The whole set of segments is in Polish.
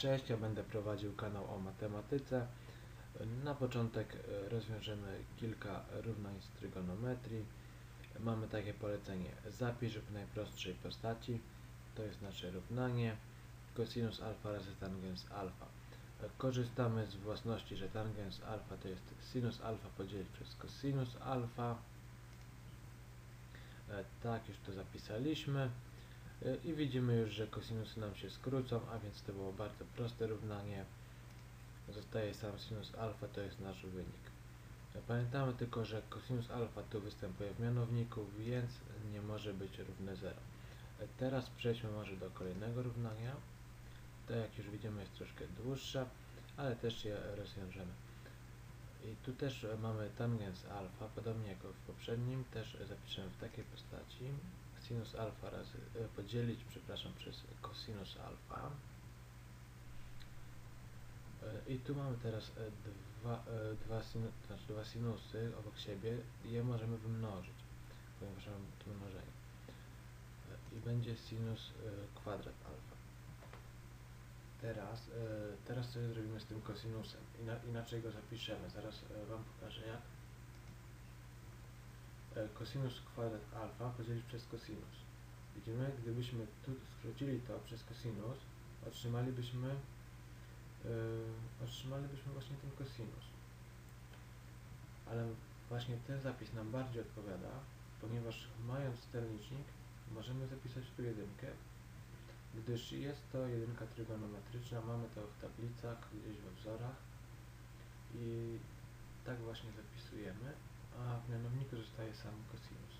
Cześć, ja będę prowadził kanał o matematyce. Na początek e, rozwiążemy kilka równań z trygonometrii. Mamy takie polecenie zapisz w najprostszej postaci. To jest nasze równanie. Cosinus alfa razy tangens alfa. Korzystamy z własności, że tangens alfa to jest sinus alfa podzielić przez cosinus alfa. E, Tak, już to zapisaliśmy. E, I widzimy już, że kosinusy nam się skrócą, a więc to było bardzo proste równanie. Zostaje sam sinus alfa, to jest nasz wynik. E, Pamiętamy tylko, że cosinus alfa tu występuje w mianowniku, więc nie może być równe 0. E, Teraz przejdźmy może do kolejnego równania. To jak już widzimy jest troszkę dłuższe, ale też je rozwiążemy. I tu też mamy tangens alfa, podobnie jak w poprzednim, też zapiszemy w takiej postaci. Sinus alfa razy e, podzielić, przepraszam, przez cosinus alfa. E, I tu mamy teraz e, dwa, dwa, sinu, znaczy dwa sinusy obok siebie je możemy wymnożyć, ponieważ mamy tu mnożenie. I będzie sinus kwadrat alfa. Teraz, teraz co zrobimy z tym kosinusem? Ina, inaczej go zapiszemy, zaraz Wam pokażę jak. E, Cosinus kwadrat alfa podzielić przez cosinus. Widzimy, gdybyśmy tu skrócili to przez cosinus, otrzymalibyśmy yy, otrzymalibyśmy właśnie ten cosinus. Ale właśnie ten zapis nam bardziej odpowiada, ponieważ mając ten licznik możemy zapisać tu jedynkę, gdyż jest to jedynka trygonometryczna, mamy to w tablicach, gdzieś we wzorach i tak właśnie zapisujemy, a w mianowniku zostaje sam cosinus.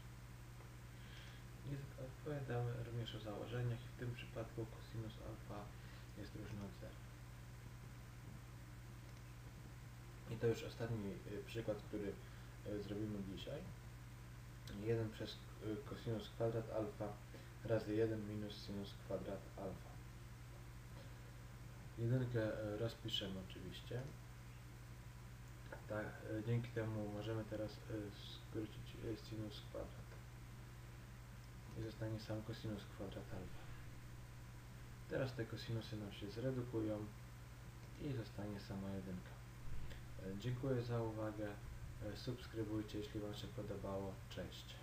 Odpowiadamy również o założeniach w tym przypadku cosinus alfa jest różny od zera. I to już ostatni y, przykład, który y, zrobimy dzisiaj. 1 przez cosinus kwadrat alfa razy 1 minus sinus kwadrat alfa. Jedynkę rozpiszemy oczywiście. Tak, y, dzięki temu możemy teraz y, skrócić y, sinus kwadrat. I zostanie sam cosinus kwadrat alfa. Teraz te kosinusy nam się zredukują i zostanie sama jedynka. E, Dziękuję za uwagę. E, Subskrybujcie, jeśli Wam się podobało. Cześć.